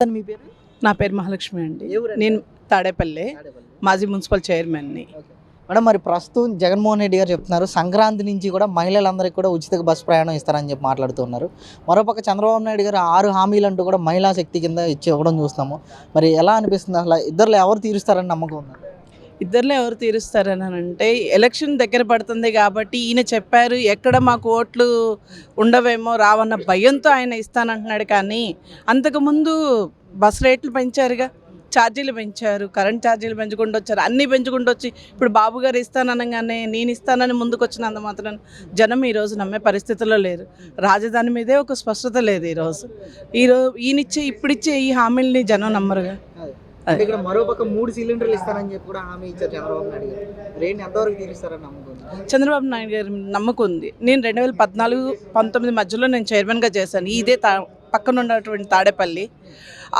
మీ పేరు? నా పేరు మహాలక్ష్మి అండి? నేను తాడేపల్లి మాజీ మున్సిపల్ చైర్మన్ని మేడం మరి ప్రస్తుతం జగన్మోహన్ రెడ్డి గారు చెప్తున్నారు సంక్రాంతి నుంచి కూడా మహిళలందరికీ కూడా ఉచిత బస్సు ప్రయాణం ఇస్తారని చెప్పి మాట్లాడుతున్నారు. మరోపక్క చంద్రబాబు నాయుడు గారు ఆరు హామీలు అంటూ కూడా మహిళా శక్తి కింద ఇచ్చి ఇవ్వడం చూస్తున్నాము. మరి ఎలా అనిపిస్తుంది? అసలు ఇద్దరు ఎవరు తీరుస్తారని నమ్మకం ఉంది? ఇద్దరులో ఎవరు తీరుస్తారని అంటే ఎలక్షన్ దగ్గర పడుతుంది కాబట్టి ఈయన చెప్పారు ఎక్కడ మాకు ఓట్లు ఉండవేమో రావన్న భయంతో ఆయన ఇస్తానంటున్నాడు కానీ అంతకుముందు బస్ రేట్లు పెంచారుగా ఛార్జీలు పెంచారు కరెంట్ ఛార్జీలు పెంచుకుంటూ వచ్చారు అన్నీ పెంచుకుంటూ వచ్చి ఇప్పుడు బాబు గారు ఇస్తాననగానే నేను ఇస్తానని ముందుకు వచ్చినంత మాత్రం జనం ఈరోజు నమ్మే పరిస్థితుల్లో లేరు. రాజధాని మీదే ఒక స్పష్టత లేదు ఈరోజు ఈరోజు ఈయనిచ్చే ఇప్పుడిచ్చే ఈ హామీల్ని జనం నమ్మరుగా? ఇక్కడ మరోపక్క మూడు సిలిండర్లు ఇస్తారని చెప్పి కూడా హామీ ఇచ్చారు చంద్రబాబు నాయుడు గారు. రేట్ ఎంతవరకు తీరుస్తారని నమ్మకం చంద్రబాబు నాయుడు గారి నమ్మకం ఉంది. నేను రెండు వేల పద్నాలుగు పంతొమ్మిది మధ్యలో నేను చైర్మన్గా చేశాను. ఇదే తా పక్కన ఉన్నటువంటి తాడేపల్లి.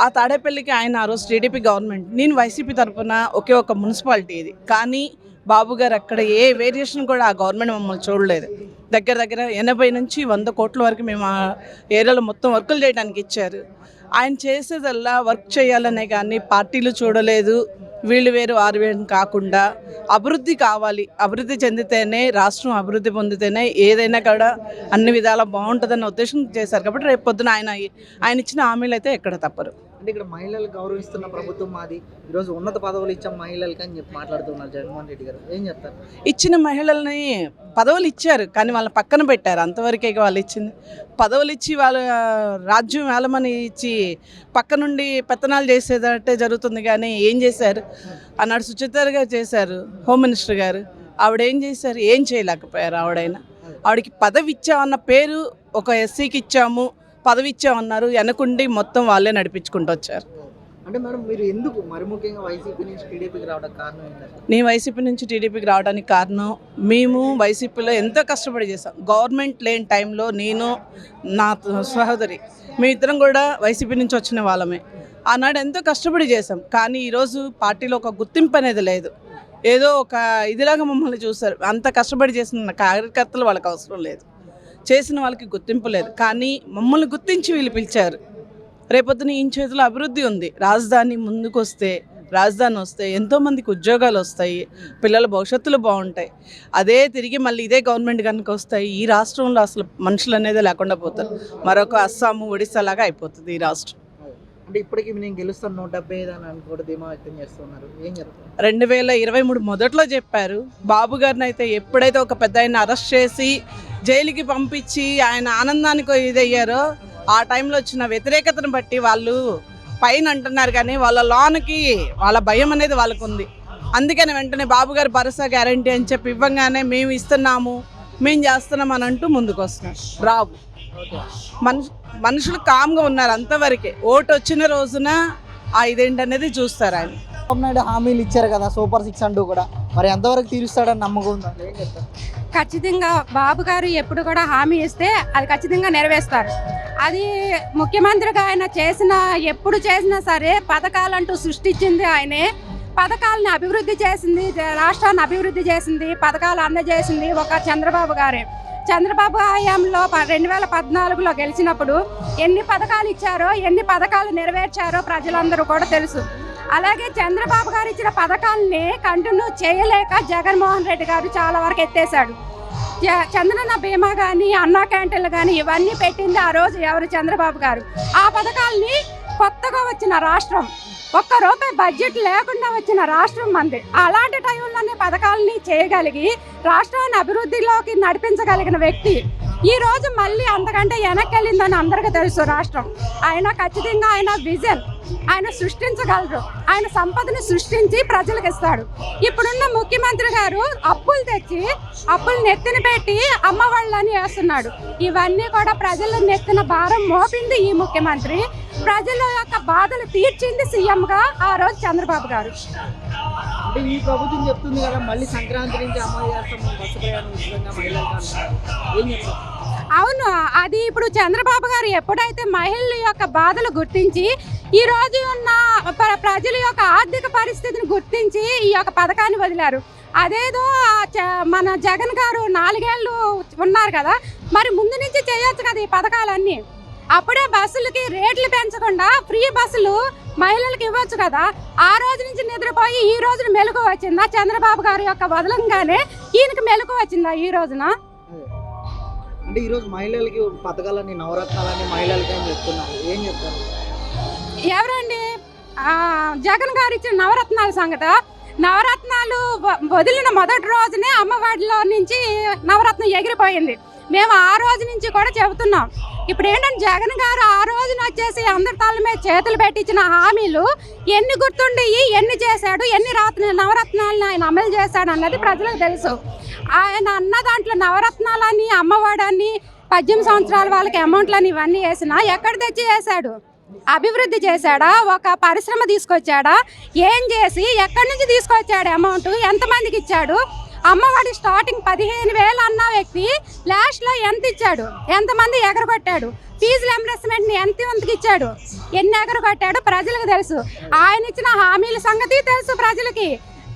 ఆ తాడేపల్లికి ఆయన ఆ రోజు టీడీపీ గవర్నమెంట్. నేను వైసీపీ తరఫున ఒకే ఒక మున్సిపాలిటీ ఇది. కానీ బాబు గారు అక్కడ ఏ వేరియేషన్ కూడా ఆ గవర్నమెంట్ మమ్మల్ని చూడలేదు. దగ్గర దగ్గర ఎనభై నుంచి వంద కోట్ల వరకు మేము ఆ ఏరియాలో మొత్తం వర్కులు చేయడానికి ఇచ్చారు. ఆయన చేసేదల్లా వర్క్ చేయాలనే కానీ పార్టీలు చూడలేదు. వీళ్ళు వేరు వారు వేరు కాకుండా అభివృద్ధి కావాలి. అభివృద్ధి చెందితేనే రాష్ట్రం అభివృద్ధి పొందితేనే ఏదైనా కూడా అన్ని విధాలా బాగుంటుందన్న ఉద్దేశం చేశారు. కాబట్టి రేపు పొద్దున ఆయన ఆయన ఇచ్చిన హామీలు అయితే ఎక్కడ తప్పరు. అంటే ఇక్కడ మహిళలు గౌరవిస్తున్న ప్రభుత్వం మాది. ఈరోజు ఉన్నత పదవులు ఇచ్చాం మహిళలకి అని చెప్పి మాట్లాడుతున్నారు జగన్మోహన్ రెడ్డి గారు. ఏం చెప్తారు? ఇచ్చిన మహిళల్ని పదవులు ఇచ్చారు కానీ వాళ్ళని పక్కన పెట్టారు. అంతవరకే వాళ్ళు ఇచ్చింది. పదవులు ఇచ్చి వాళ్ళ రాజ్యం వేలమని ఇచ్చి పక్క నుండి పెత్తనాలు చేసేదంటే జరుగుతుంది కానీ ఏం చేశారు? అన్నాడు సుచిత్ర గారు చేశారు హోమ్ మినిస్టర్ గారు. ఆవిడ ఏం చేశారు? ఏం చేయలేకపోయారు ఆవిడైనా. ఆవిడకి పదవి ఇచ్చామన్న పేరు ఒక ఎస్సీకి ఇచ్చాము. పదవి ఇచ్చామన్నారు వెనకుండి మొత్తం వాళ్ళే నడిపించుకుంటూ వచ్చారు. అంటే మేడం మీరు ఎందుకు మరి ముఖ్యంగా వైసీపీ నుంచి టీడీపీకి రావడం కారణం ఏంటంటే? నేను వైసీపీ నుంచి టీడీపీకి రావడానికి కారణం మేము వైసీపీలో ఎంతో కష్టపడి చేసాం గవర్నమెంట్ లేని టైంలో నేను నా సహోదరి మేమిద్దరం కూడా వైసీపీ నుంచి వచ్చిన వాళ్ళమే. ఆనాడు ఎంతో కష్టపడి చేసాం కానీ ఈరోజు పార్టీలో ఒక గుర్తింపు అనేది లేదు. ఏదో ఒక ఇదిలాగా మమ్మల్ని చూస్తారు అంత కష్టపడి చేసిన కార్యకర్తలు వాళ్ళకి అవసరం లేదు. చేసిన వాళ్ళకి గుర్తింపు లేదు. కానీ మమ్మల్ని గుర్తించి వీళ్ళు పిలిచారు. రేపొద్దున ఈ చేతిలో అభివృద్ధి ఉంది. రాజధాని ముందుకు వస్తే రాజధాని వస్తే ఎంతోమందికి ఉద్యోగాలు వస్తాయి పిల్లల భవిష్యత్తులు బాగుంటాయి. అదే తిరిగి మళ్ళీ ఇదే గవర్నమెంట్ కనుక వస్తాయి ఈ రాష్ట్రంలో అసలు మనుషులు అనేది లేకుండా పోతారు. మరొక అస్సాము ఒడిస్సా లాగా అయిపోతుంది ఈ రాష్ట్రం. అంటే ఇప్పటికీ నేను గెలుస్తాను నూట డెబ్బై ఐదు అని అనుకోవడం ధీమా వ్యక్తం చేస్తున్నారు. ఏం చెప్తారు రెండు వేల ఇరవై మూడు మొదట్లో చెప్పారు. బాబు గారిని అయితే ఎప్పుడైతే ఒక పెద్ద ఆయన అరెస్ట్ చేసి జైలుకి పంపించి ఆయన ఆనందానికి ఇదయ్యారో. ఆ టైంలో వచ్చిన వ్యతిరేకతను బట్టి వాళ్ళు పైన అంటున్నారు కానీ వాళ్ళ లోనకి వాళ్ళ భయం అనేది వాళ్ళకు ఉంది. అందుకని వెంటనే బాబు గారు భరోసా గ్యారంటీ అని చెప్పి ఇవ్వగానే మేము ఇస్తున్నాము మేము చేస్తున్నాం అని అంటూ ముందుకు వస్తున్నాం రావు. మనుషు మనుషులు కామ్గా ఉన్నారు అంతవరకే. ఓటు వచ్చిన రోజున ఆ ఇదేంటనేది చూస్తారు ఆయన. చంద్రబాబు నాయుడు హామీలు ఇచ్చారు కదా సూపర్ సిక్స్ అంటూ కూడా. మరి ఎంతవరకు తీరుస్తాడని నమ్మకం ఉందండి ఏం చెప్తారు ఖచ్చితంగా బాబు గారు ఎప్పుడు కూడా హామీ ఇస్తే అది ఖచ్చితంగా నెరవేరుస్తారు. అది ముఖ్యమంత్రిగా ఆయన చేసిన ఎప్పుడు చేసినా సరే పథకాలంటూ సృష్టించింది ఆయనే. పథకాలను అభివృద్ధి చేసింది రాష్ట్రాన్ని అభివృద్ధి చేసింది పథకాలు అందజేసింది ఒక చంద్రబాబు గారే. చంద్రబాబు హయాంలో రెండు వేల పద్నాలుగులో గెలిచినప్పుడు ఎన్ని పథకాలు ఇచ్చారో ఎన్ని పథకాలు నెరవేర్చారో ప్రజలందరూ కూడా తెలుసు. అలాగే చంద్రబాబు గారు ఇచ్చిన పథకాలని కంటిన్యూ చేయలేక జగన్మోహన్ రెడ్డి గారు చాలా వరకు ఎత్తేసాడు చ- చంద్రన్న బీమా కానీ అన్నా క్యాంటీన్లు కానీ ఇవన్నీ పెట్టింది ఆ రోజు ఎవరు? చంద్రబాబు గారు. ఆ పథకాలని కొత్తగా వచ్చిన రాష్ట్రం ఒక్క రూపాయి బడ్జెట్ లేకుండా వచ్చిన రాష్ట్రం మంది అలాంటి టైంలోనే పథకాలని చేయగలిగి రాష్ట్రాన్ని అభివృద్ధిలోకి నడిపించగలిగిన వ్యక్తి. ఈ రోజు మళ్ళీ అంతకంటే వెనక్కి వెళ్ళిందని అందరికీ తెలుసు రాష్ట్రం. ఆయన ఖచ్చితంగా ఆయన విజన్. ఆయన సృష్టించగలరు. ఆయన సంపదను సృష్టించి ప్రజలకు ఇస్తాడు. ఇప్పుడున్న ముఖ్యమంత్రి గారు అప్పులు తెచ్చి అప్పులు నెత్తిన పెట్టి అమ్మ వాళ్ళని వేస్తున్నాడు. ఇవన్నీ కూడా ప్రజల నెత్తిన భారం మోపింది ఈ ముఖ్యమంత్రి. ప్రజల యొక్క బాధలు తీర్చింది సీఎం గా ఆ రోజు చంద్రబాబు గారు. ఈ ప్రభుత్వం చెప్తుంది కదా మళ్ళీ సంక్రాంతి నుంచి అమలు చేస్తాం బస్సు ప్రయాణం ఉచితంగా మహిళలకు ఏం చెప్తారు? అవును అది ఇప్పుడు చంద్రబాబు గారు ఎప్పుడైతే మహిళల యొక్క బాధలు గుర్తించి ఈ రోజు ఉన్న ప్ర- ప్రజల యొక్క ఆర్థిక పరిస్థితిని గుర్తించి ఈ యొక్క పథకాన్ని వదిలారు. అదేదో మన జగన్ గారు నాలుగేళ్ళు ఉన్నారు కదా మరి ముందు నుంచి చేయొచ్చు కదా ఈ పథకాలన్నీ? అప్పుడే బస్సులకి రేట్లు పెంచకుండా ఫ్రీ బస్సులు మహిళలకు ఇవ్వచ్చు కదా ఆ రోజు నుంచి నిద్రపోయి ఈ రోజున మెలకు వచ్చిందా చంద్రబాబు గారి యొక్క వదలంగానే ఈయనకు మెలకు వచ్చిందా ఈ రోజున? అంటే ఈరోజు మహిళలకి పథకాలని నవరత్నాలని మహిళలకి అని చెప్తున్నారు? ఏం చెప్తారు? ఎవరండి? జగన్ గారు ఇచ్చిన నవరత్నాల సంగట. నవరత్నాలు వ- వదిలిన మొదటి రోజునే అమ్మవాడిలో నుంచి నవరత్నం ఎగిరిపోయింది. మేము ఆ రోజు నుంచి కూడా చెబుతున్నాం. ఇప్పుడు ఏంటంటే జగన్ గారు ఆ రోజున వచ్చేసి అందరి తల మీద చేతులు పెట్టించిన హామీలు ఎన్ని గుర్తుండి ఎన్ని చేశాడు ఎన్ని రాత్రి నవరత్నాలను ఆయన అమలు చేశాడు అన్నది ప్రజలకు తెలుసు. ఆయన అన్న దాంట్లో నవరత్నాలని అమ్మఒడని పద్దెనిమిది సంవత్సరాల వాళ్ళకి అమౌంట్లని ఇవన్నీ వేసినా ఎక్కడ తెచ్చి వేశాడు? అభివృద్ధి చేశాడా? ఒక పరిశ్రమ తీసుకొచ్చాడా? ఏం చేసి ఎక్కడి నుంచి తీసుకొచ్చాడు అమౌంట్? ఎంతమందికి ఇచ్చాడు? అమ్మవాడి స్టార్టింగ్ పదిహేను వేలు అన్న వ్యక్తి లాస్ట్లో ఎంత ఇచ్చాడు? ఎంతమంది ఎగరగొట్టాడు? ఫీజు ఎంబర్స్మెంట్ని ఎంత మందికి ఇచ్చాడు? ఎన్ని ఎగరగొట్టాడు? ప్రజలకు తెలుసు. ఆయన ఇచ్చిన హామీల సంగతి తెలుసు ప్రజలకి.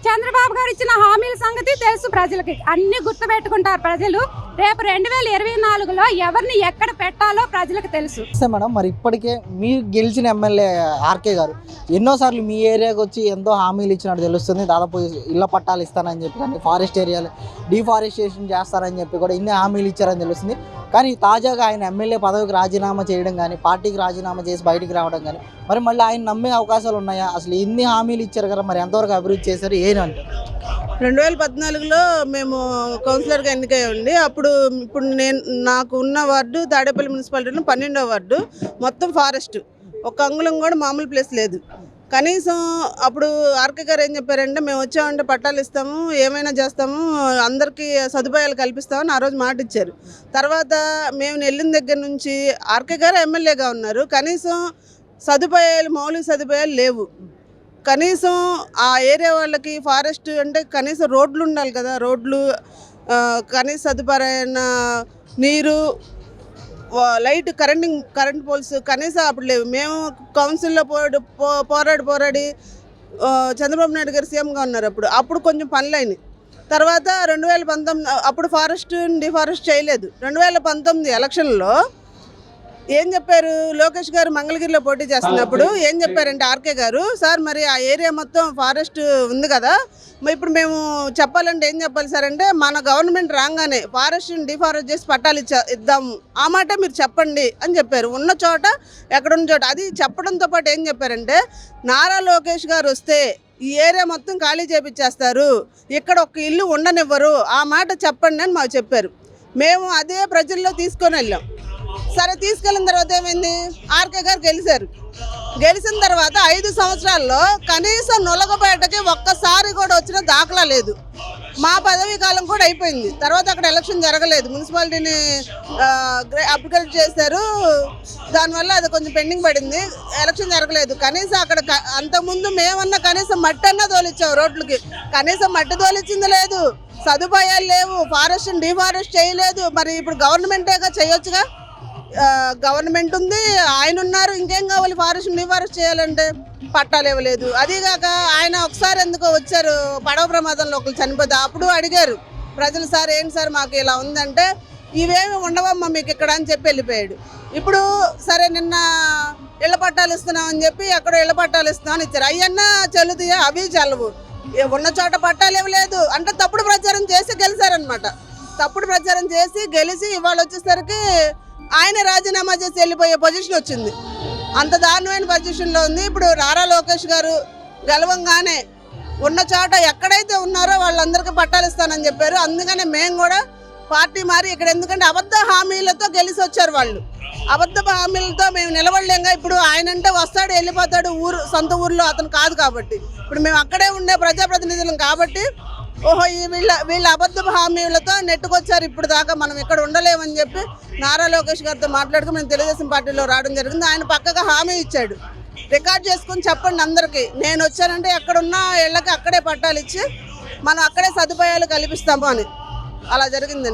చంద్రబాబు గారు ఇచ్చిన హామీల సంగతి తెలుసు ప్రజలకి. అన్ని గుర్తుపెట్టుకుంటారు ప్రజలు. రేపు రెండు వేల ఇరవై నాలుగులో ఎవరిని ఎక్కడ పెట్టాలో ప్రజలకు తెలుసు. మేడం. మరి ఇప్పటికే మీరు గెలిచిన ఎమ్మెల్యే ఆర్కే గారు ఎన్నోసార్లు మీ ఏరియాకి వచ్చి ఎంతో హామీలు ఇచ్చినట్టు తెలుస్తుంది. దాదాపు ఇళ్ళ పట్టాలు ఇస్తానని చెప్పి కానీ ఫారెస్ట్ ఏరియాలు డిఫారెస్టేషన్ చేస్తారని చెప్పి కూడా ఇన్ని హామీలు ఇచ్చారని తెలుస్తుంది. కానీ తాజాగా ఆయన ఎమ్మెల్యే పదవికి రాజీనామా చేయడం కానీ పార్టీకి రాజీనామా చేసి బయటికి రావడం కానీ మరి మళ్ళీ ఆయన నమ్మే అవకాశాలు ఉన్నాయా? అసలు ఇన్ని హామీలు ఇచ్చారు కదా మరి ఎంతవరకు అభివృద్ధి చేశారు? ఏంటంటే రెండు వేల పద్నాలుగులో మేము కౌన్సిలర్గా ఎన్నికయ్యండి అప్పుడు ఇప్పుడు ఇప్పుడు నేను నాకు ఉన్న వార్డు తాడేపల్లి మున్సిపాలిటీలో పన్నెండో వార్డు మొత్తం ఫారెస్ట్. ఒక అంగుళం కూడా మామూలు ప్లేస్ లేదు. కనీసం అప్పుడు ఆర్కే గారు ఏం చెప్పారంటే మేము వచ్చామంటే పట్టాలు ఇస్తాము ఏమైనా చేస్తాము అందరికీ సదుపాయాలు కల్పిస్తామని ఆ రోజు మాట ఇచ్చారు. తర్వాత మేము వెళ్ళిన దగ్గర నుంచి ఆర్కే గారు ఎమ్మెల్యేగా ఉన్నారు. కనీసం సదుపాయాలు మౌలిక సదుపాయాలు లేవు. కనీసం ఆ ఏరియా వాళ్ళకి ఫారెస్ట్ అంటే కనీసం రోడ్లు ఉండాలి కదా రోడ్లు కనీస సదుపాయమైన నీరు లైట్ కరెంటింగ్ కరెంట్ పోల్స్ కనీసం అప్పుడు లేవు. మేము కౌన్సిల్లో పోరాడు పో- పోరాడి పోరాడి చంద్రబాబు నాయుడు గారు సీఎంగా ఉన్నారు అప్పుడు. అప్పుడు కొంచెం పనులు అయినాయి. తర్వాత రెండు వేల పంతొమ్మిది అప్పుడు ఫారెస్ట్ డిఫారెస్ట్ చేయలేదు. రెండు వేల పంతొమ్మిది ఎలక్షన్లో ఏం చెప్పారు? లోకేష్ గారు మంగళగిరిలో పోటీ చేస్తున్నప్పుడు ఏం చెప్పారంటే ఆర్కే గారు సార్ మరి ఆ ఏరియా మొత్తం ఫారెస్ట్ ఉంది కదా ఇప్పుడు మేము చెప్పాలంటే ఏం చెప్పాలి సార్ అంటే మన గవర్నమెంట్ రాగానే ఫారెస్ట్ని డిఫారెస్ట్ చేసి పట్టాలు ఇచ్చా ఇద్దాము. ఆ మాట మీరు చెప్పండి అని చెప్పారు. ఉన్న చోట ఎక్కడున్న చోట అది చెప్పడంతో పాటు ఏం చెప్పారంటే నారా లోకేష్ గారు వస్తే ఈ ఏరియా మొత్తం ఖాళీ చేపించేస్తారు ఇక్కడ ఒక ఇల్లు ఉండనివ్వరు. ఆ మాట చెప్పండి అని మాకు చెప్పారు. మేము అదే ప్రజల్లో తీసుకొని వెళ్ళాం. సరే తీసుకెళ్ళిన తర్వాత ఏమైంది? ఆర్కే గారు గెలిచారు. గెలిచిన తర్వాత ఐదు సంవత్సరాల్లో కనీసం నొలగబేటకి ఒక్కసారి కూడా వచ్చిన దాఖలా లేదు. మా పదవీ కాలం కూడా అయిపోయింది. తర్వాత అక్కడ ఎలక్షన్ జరగలేదు. మున్సిపాలిటీని అప్గ్రేడ్ చేశారు. దానివల్ల అది కొంచెం పెండింగ్ పడింది. ఎలక్షన్ జరగలేదు. కనీసం అక్కడ అంతకుముందు మేమన్నా కనీసం మట్టి అన్నా తోలిచ్చాం రోడ్లకి. కనీసం మట్టి తోలిచ్చింది లేదు. సదుపాయాలు లేవు. ఫారెస్ట్ డిఫారెస్ట్ చేయలేదు. మరి ఇప్పుడు గవర్నమెంటేగా చేయొచ్చుగా? గవర్నమెంట్ ఉంది ఆయన ఉన్నారు ఇంకేం కావాలి? ఫారెస్ట్ డిఫారెస్ట్ చేయాలంటే పట్టాలు ఇవ్వలేదు. అదీగాక ఆయన ఒకసారి ఎందుకో వచ్చారు పడవ ప్రమాదంలో ఒకరు చనిపోతే అప్పుడు అడిగారు ప్రజలు సార్ ఏంటి సార్ మాకు ఇలా ఉందంటే ఇవేమి ఉండవమ్మా మీకు ఇక్కడ అని చెప్పి వెళ్ళిపోయాడు. ఇప్పుడు సరే నిన్న ఇళ్ళ పట్టాలు ఇస్తున్నామని చెప్పి ఎక్కడో ఇళ్ళ పట్టాలు ఇస్తున్నామని ఇచ్చారు. అయ్యన్నా చెల్లుతాయా అవి చల్లవు. ఉన్న చోట పట్టాలు ఇవ్వలేదు. అంటే తప్పుడు ప్రచారం చేసి గెలిచారనమాట తప్పుడు ప్రచారం చేసి గెలిచి ఇవాళ వచ్చేసరికి ఆయన రాజీనామా చేసి వెళ్ళిపోయే పొజిషన్ వచ్చింది. అంత దారుణమైన పొజిషన్లో ఉంది. ఇప్పుడు రారా లోకేష్ గారు గెలవంగానే ఉన్న చోట ఎక్కడైతే ఉన్నారో వాళ్ళందరికీ పట్టాలు ఇస్తానని చెప్పారు. అందుకనే మేము కూడా పార్టీ మారి ఇక్కడ ఎందుకంటే అబద్ధ హామీలతో గెలిచి వచ్చారు వాళ్ళు. అబద్ధ హామీలతో మేము నిలబడలేంగా. ఇప్పుడు ఆయన అంటే వస్తాడు వెళ్ళిపోతాడు ఊరు సొంత ఊర్లో అతను కాదు కాబట్టి. ఇప్పుడు మేము అక్కడే ఉండే ప్రజాప్రతినిధులం కాబట్టి ఓహో ఈ వీళ్ళ వీళ్ళ అబద్ధ హామీలతో నెట్టుకొచ్చారు ఇప్పుడు దాకా మనం ఇక్కడ ఉండలేమని చెప్పి నారా లోకేష్ గారితో మాట్లాడుకుని మేము తెలుగుదేశం పార్టీలో రావడం జరిగింది. ఆయన పక్కగా హామీ ఇచ్చాడు. రికార్డ్ చేసుకొని చెప్పండి అందరికీ. నేను వచ్చానంటే ఎక్కడున్న ఇళ్ళకి అక్కడే పట్టాలు ఇచ్చి మనం అక్కడే సదుపాయాలు కల్పిస్తాము అని. అలా జరిగిందండి.